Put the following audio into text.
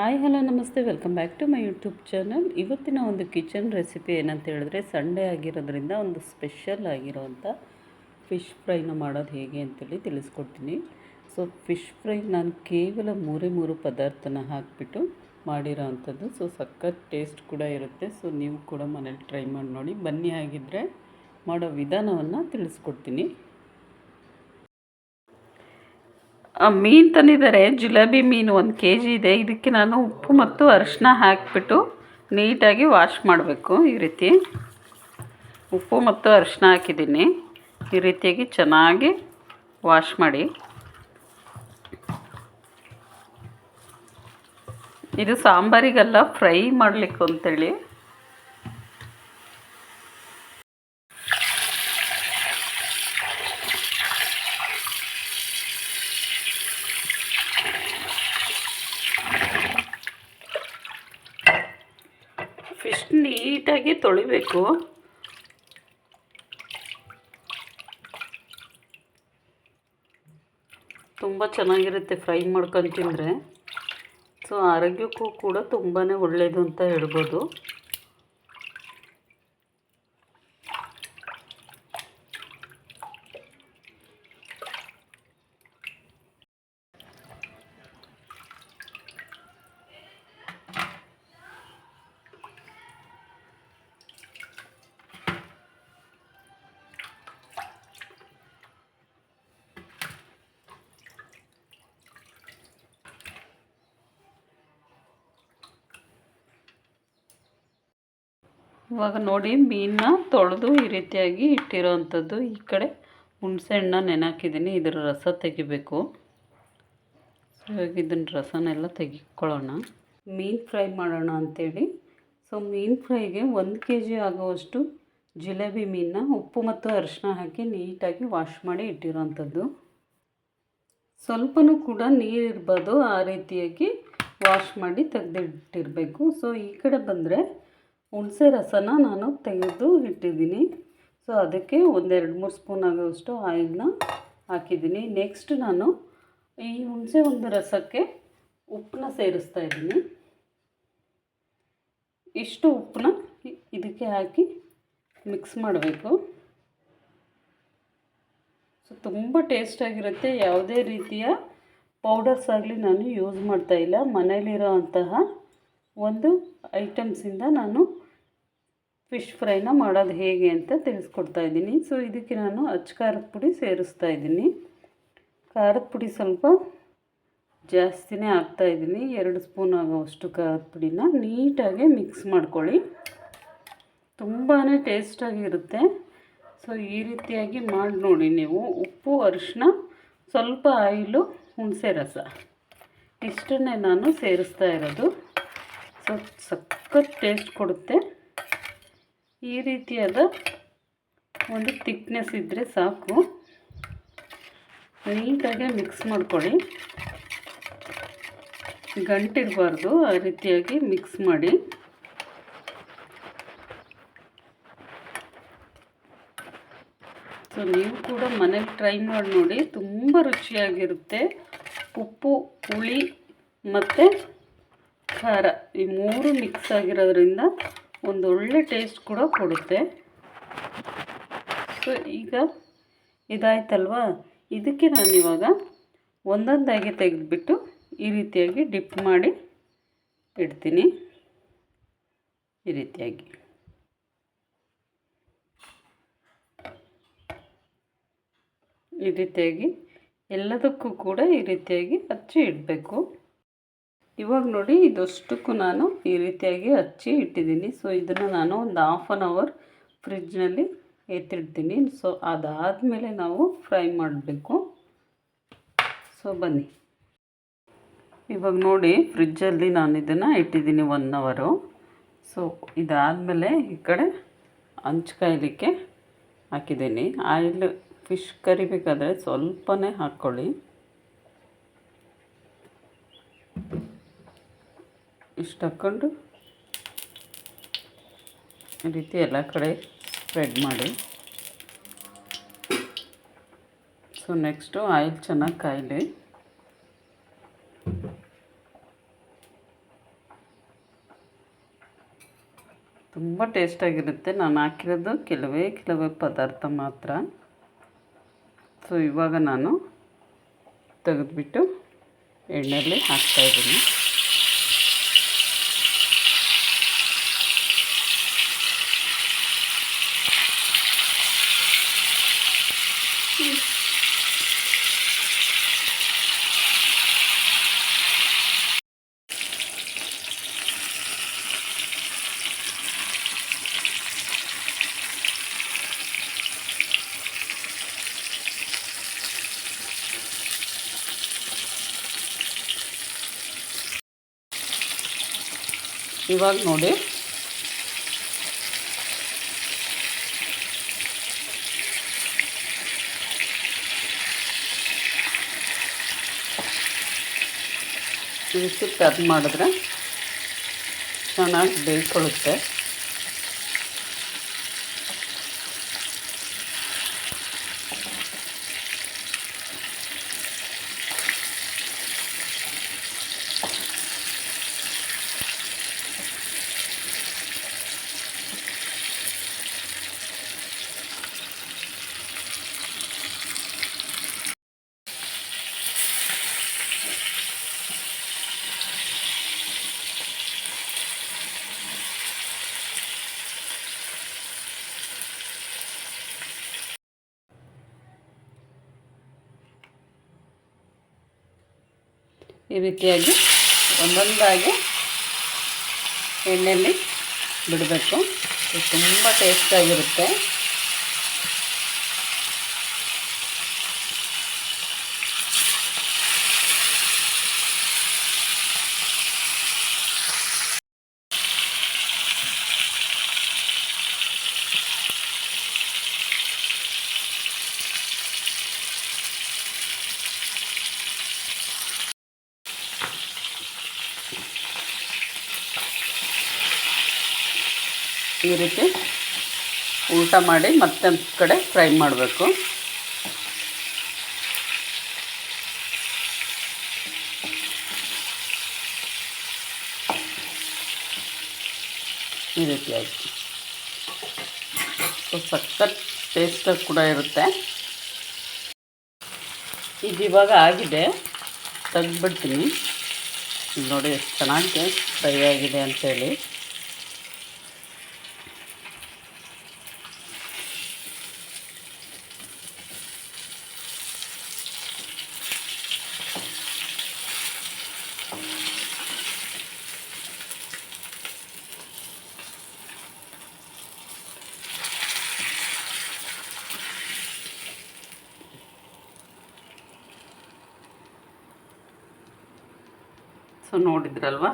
Hi, hello, ನಮಸ್ತೆ. Welcome back to my YouTube channel ಇವತ್ತಿನ ಒಂದು ಕಿಚನ್ ರೆಸಿಪಿ ಏನಂತ ಹೇಳಿದ್ರೆ ಸಂಡೇ ಆಗಿರೋದ್ರಿಂದ ಒಂದು ಸ್ಪೆಷಲ್ ಆಗಿರೋವಂಥ ಫಿಶ್ ಫ್ರೈನ ಮಾಡೋದು ಹೇಗೆ ಅಂತೇಳಿ ತಿಳಿಸ್ಕೊಡ್ತೀನಿ. ಸೊ ಫಿಶ್ ಫ್ರೈ ನಾನು ಕೇವಲ ಮೂರೇ ಮೂರು ಪದಾರ್ಥನ ಹಾಕಿಬಿಟ್ಟು ಮಾಡಿರೋ ಅಂಥದ್ದು ಸೊ ಸಖತ್ ಟೇಸ್ಟ್ ಕೂಡ ಇರುತ್ತೆ. ಸೊ ನೀವು ಕೂಡ ಮನೇಲಿ ಟ್ರೈ ಮಾಡಿ ನೋಡಿ. ಬನ್ನಿ ಆಗಿದ್ದರೆ ಮಾಡೋ ವಿಧಾನವನ್ನು ತಿಳಿಸ್ಕೊಡ್ತೀನಿ. ಮೀನು ತಂದಿದ್ದಾರೆ, ಜಿಲೇಬಿ ಮೀನು ಒಂದು ಕೆ ಜಿ ಇದೆ. ಇದಕ್ಕೆ ನಾನು ಉಪ್ಪು ಮತ್ತು ಅರಿಶಿನ ಹಾಕಿಬಿಟ್ಟು ನೀಟಾಗಿ ವಾಶ್ ಮಾಡಬೇಕು ಈ ರೀತಿ. ಉಪ್ಪು ಮತ್ತು ಅರಿಶಿನ ಹಾಕಿದ್ದೀನಿ. ಈ ರೀತಿಯಾಗಿ ಚೆನ್ನಾಗಿ ವಾಶ್ ಮಾಡಿ. ಇದು ಸಾಂಬಾರಿಗೆಲ್ಲ, ಫ್ರೈ ಮಾಡಲಿಕ್ಕೆ ಅಂತೇಳಿ ಫಿಶ್ ನೀಟಾಗಿ ತೊಳಿಬೇಕು. ತುಂಬ ಚೆನ್ನಾಗಿರುತ್ತೆ ಫ್ರೈ ಮಾಡ್ಕೊಂಡು ತಿಂದರೆ. ಸೊ, ಆರೋಗ್ಯಕ್ಕೂ ಕೂಡ ತುಂಬಾ ಒಳ್ಳೆಯದು ಅಂತ ಹೇಳ್ಬೋದು. ಇವಾಗ ನೋಡಿ ಮೀನನ್ನ ತೊಳೆದು ಈ ರೀತಿಯಾಗಿ ಇಟ್ಟಿರೋ ಅಂಥದ್ದು ಈ ಕಡೆ ಹುಣಸೆಹಣ್ಣ ನೆನೆ ಇದರ ರಸ ತೆಗಿಬೇಕು. ಸೊ ಇವಾಗ ಇದನ್ನ ರಸನೆಲ್ಲ ತೆಗಿಕೊಳ್ಳೋಣ. ಮೀನು ಫ್ರೈ ಮಾಡೋಣ ಅಂಥೇಳಿ ಸೊ ಮೀನು ಫ್ರೈಗೆ ಒಂದು ಕೆ ಜಿ ಆಗುವಷ್ಟು ಜಿಲೇಬಿ ಮೀನನ್ನ ಉಪ್ಪು ಮತ್ತು ಅರಿಶಿನ ಹಾಕಿ ನೀಟಾಗಿ ವಾಶ್ ಮಾಡಿ ಇಟ್ಟಿರೋ ಅಂಥದ್ದು ಸ್ವಲ್ಪನೂ ಕೂಡ ನೀರು ಇರ್ಬೋದು ಆ ರೀತಿಯಾಗಿ ವಾಶ್ ಮಾಡಿ ತೆಗೆದಿಟ್ಟಿರಬೇಕು. ಸೊ ಈ ಕಡೆ ಬಂದರೆ ಹುಣಸೆ ರಸನ ನಾನು ತೆಗೆದು ಇಟ್ಟಿದ್ದೀನಿ. ಸೊ ಅದಕ್ಕೆ ಒಂದೆರಡು ಮೂರು ಸ್ಪೂನ್ ಆಗೋಷ್ಟು ಆಯಿಲ್ನ ಹಾಕಿದ್ದೀನಿ. ನೆಕ್ಸ್ಟ್ ನಾನು ಈ ಹುಣಸೆ ಒಂದು ರಸಕ್ಕೆ ಉಪ್ಪನ್ನ ಸೇರಿಸ್ತಾ ಇದ್ದೀನಿ. ಇಷ್ಟು ಉಪ್ಪನ್ನ ಇದಕ್ಕೆ ಹಾಕಿ ಮಿಕ್ಸ್ ಮಾಡಬೇಕು. ಸೊ ತುಂಬ ಟೇಸ್ಟಾಗಿರುತ್ತೆ ಯಾವುದೇ ರೀತಿಯ ಪೌಡರ್ಸ್ ಆಗಲಿ ನಾನು ಯೂಸ್ ಮಾಡ್ತಾಯಿಲ್ಲ ಮನೇಲಿರೋ ಅಂತಹ ಒಂದು ಐಟಮ್ಸಿಂದ ನಾನು ಫಿಶ್ ಫ್ರೈನ ಮಾಡೋದು ಹೇಗೆ ಅಂತ ತಿಳಿಸ್ಕೊಡ್ತಾ ಇದ್ದೀನಿ. ಸೊ ಇದಕ್ಕೆ ನಾನು ಅಚ್ಚ ಖಾರದ ಪುಡಿ ಸೇರಿಸ್ತಾ ಇದ್ದೀನಿ. ಖಾರದ ಪುಡಿ ಸ್ವಲ್ಪ ಜಾಸ್ತಿನೇ ಹಾಕ್ತಾ ಇದ್ದೀನಿ. ಎರಡು ಸ್ಪೂನ್ ಆಗೋವಷ್ಟು ಖಾರದ ಪುಡಿನ ನೀಟಾಗಿ ಮಿಕ್ಸ್ ಮಾಡ್ಕೊಳ್ಳಿ. ತುಂಬಾ ಟೇಸ್ಟಾಗಿರುತ್ತೆ ಸೊ ಈ ರೀತಿಯಾಗಿ ಮಾಡಿ ನೋಡಿ ನೀವು. ಉಪ್ಪು ಅರಿಶಿನ ಸ್ವಲ್ಪ ಆಯಿಲು, ಹುಣಸೆ ರಸ. ಇಷ್ಟನ್ನೇ ನಾನು ಸೇರಿಸ್ತಾ ಇರೋದು. ಸೊ ಸಖತ್ ಟೇಸ್ಟ್ ಕೊಡುತ್ತೆ. ಈ ರೀತಿಯಾದ ಒಂದು ತಿಕ್ನೆಸ್ ಇದ್ದರೆ ಸಾಕು. ನೀಟಾಗಿ ಮಿಕ್ಸ್ ಮಾಡ್ಕೊಳ್ಳಿ. ಗಂಟಿರಬಾರ್ದು ಆ ರೀತಿಯಾಗಿ ಮಿಕ್ಸ್ ಮಾಡಿ. ಸೊ ನೀವು ಕೂಡ ಮನೆಗೆ ಟ್ರೈ ಮಾಡಿ ನೋಡಿ, ತುಂಬ ರುಚಿಯಾಗಿರುತ್ತೆ. ಉಪ್ಪು, ಹುಳಿ ಮತ್ತು ಖಾರ, ಈ ಮೂರು ಮಿಕ್ಸ್ ಆಗಿರೋದ್ರಿಂದ ಒಂದು ಒಳ್ಳೆ ಟೇಸ್ಟ್ ಕೂಡ ಕೊಡುತ್ತೆ. ಸೊ ಈಗ ಇದಾಯ್ತಲ್ವಾ? ಇದಕ್ಕೆ ನಾನು ಇವಾಗ ಒಂದೊಂದಾಗಿ ತೆಗೆದುಬಿಟ್ಟು ಈ ರೀತಿಯಾಗಿ ಡಿಪ್ ಮಾಡಿ ಇಡ್ತೀನಿ. ಈ ರೀತಿಯಾಗಿ. ಈ ರೀತಿಯಾಗಿ ಎಲ್ಲದಕ್ಕೂ ಕೂಡ ಈ ರೀತಿಯಾಗಿ ಹಚ್ಚಿ ಇಡಬೇಕು. ಇವಾಗ ನೋಡಿ, ಇದಷ್ಟಕ್ಕೂ ನಾನು ಈ ರೀತಿಯಾಗಿ ಹಚ್ಚಿ ಇಟ್ಟಿದ್ದೀನಿ. ಸೊ ಇದನ್ನು ನಾನು ಒಂದು ಹಾಫ್ ಆನ್ ಅವರ್ ಫ್ರಿಜ್ನಲ್ಲಿ ಎತ್ತಿಡ್ತೀನಿ. ಸೊ ಅದಾದಮೇಲೆ ನಾವು ಫ್ರೈ ಮಾಡಬೇಕು. ಸೊ ಬನ್ನಿ. ಇವಾಗ ನೋಡಿ ಫ್ರಿಜ್ಜಲ್ಲಿ ನಾನು ಇದನ್ನು ಇಟ್ಟಿದ್ದೀನಿ ಒನ್ ಅವರು ಸೊ ಇದಾದಮೇಲೆ ಈ ಕಡೆ ಹಂಚ್ಕಾಯ್ಲಿಕ್ಕೆ ಹಾಕಿದ್ದೀನಿ. ಆಯಿಲ್, ಫಿಶ್ ಕರಿಬೇಕಾದ್ರೆ ಸ್ವಲ್ಪನೇ ಹಾಕ್ಕೊಳ್ಳಿ. ಇಷ್ಟು ಹಾಕ್ಕೊಂಡು ಈ ರೀತಿ ಎಲ್ಲ ಕಡೆ ಸ್ಪ್ರೆಡ್ ಮಾಡಿ. ಸೊ ನೆಕ್ಸ್ಟು ಆಯಿಲ್ ಚೆನ್ನಾಗಿ ಕಾಯಲಿ. ತುಂಬ ಟೇಸ್ಟಾಗಿರುತ್ತೆ ನಾನು ಹಾಕಿರೋದು ಕೆಲವೇ ಕೆಲವೇ ಪದಾರ್ಥ ಮಾತ್ರ. ಸೊ ಇವಾಗ ನಾನು ತೆಗೆದುಬಿಟ್ಟು ಎಣ್ಣೆಯಲ್ಲಿ ಹಾಕ್ತಾಯಿದ್ದೀನಿ ಇವಾಗ ನೋಡಿ. ಇಷ್ಟು ಟರ್ನ್ ಮಾಡಿದ್ರೆ ಚೆನ್ನಾಗಿ ಬೇಯ್ಕೊಳ್ಳುತ್ತೆ. ಈ ರೀತಿಯಾಗಿ ಒಂದೊಂದಾಗಿ ಎಣ್ಣೆಯಲ್ಲಿ ಬಿಡಬೇಕು. ಇದು ತುಂಬ ಟೇಸ್ಟಾಗಿರುತ್ತೆ. ಈ ರೀತಿ ಊಟ ಮಾಡಿ ಮತ್ತೆ ಕಡೆ ಫ್ರೈ ಮಾಡಬೇಕು. ಈ ರೀತಿಯಾಗಿ. ಸೊ, ಸಖತ್ ಟೇಸ್ಟಾಗಿ ಕೂಡ ಇರುತ್ತೆ. ಇದು ಇವಾಗ ಆಗಿದೆ. ತೆಗ್ದುಬಿಡ್ತೀನಿ. ನೋಡಿ, ಎಷ್ಟು ಚೆನ್ನಾಗಿ ಫ್ರೈ ಆಗಿದೆ ಅಂಥೇಳಿ ಸೊ ನೋಡಿದ್ರಲ್ವ?